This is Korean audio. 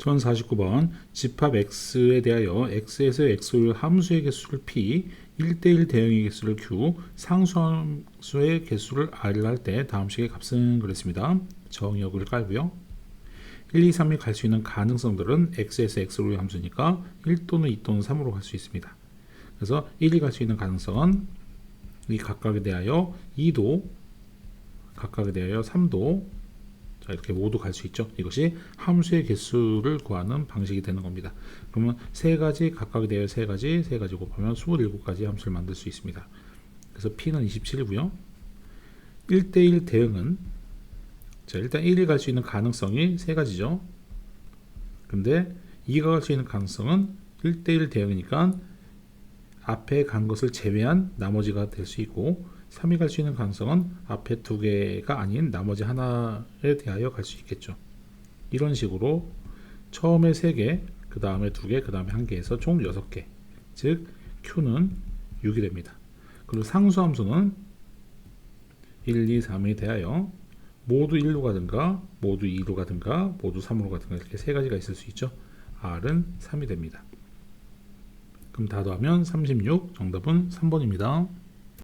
1049번 집합 x에 대하여 x에서 x를 함수의 개수를 p 1대1 대응의 개수를 q 상수함수의 개수를 r을 할 때 다음 식의 값은 그랬습니다. 정의역을 깔고요. 1, 2, 3이 갈 수 있는 가능성들은 x에서 x로의 함수니까 1 또는 2 또는 3으로 갈 수 있습니다. 그래서 1이 갈 수 있는 가능성은 이 각각에 대하여 2도 각각에 대하여 3도 자 이렇게 모두 갈 수 있죠. 이것이 함수의 개수를 구하는 방식이 되는 겁니다. 그러면 세 가지 각각에 대하여 세 가지 세 가지 곱하면 27가지 함수를 만들 수 있습니다. 그래서 p는 27이고요. 1대1 대응은 자 일단 1이 갈 수 있는 가능성이 세 가지죠. 근데 2가 갈 수 있는 가능성은 1대1 대응이니까 앞에 간 것을 제외한 나머지가 될 수 있고 3이 갈 수 있는 가능성은 앞에 두 개가 아닌 나머지 하나에 대하여 갈 수 있겠죠. 이런 식으로 처음에 3개, 그 다음에 2개, 그 다음에 1개에서 총 6개. 즉 Q는 6이 됩니다. 그리고 상수함수는 1, 2, 3에 대하여 모두 1로 가든가 모두 2로 가든가 모두 3으로 가든가 이렇게 세 가지가 있을 수 있죠. R은 3이 됩니다. 그럼 다 더하면 36, 정답은 3번입니다.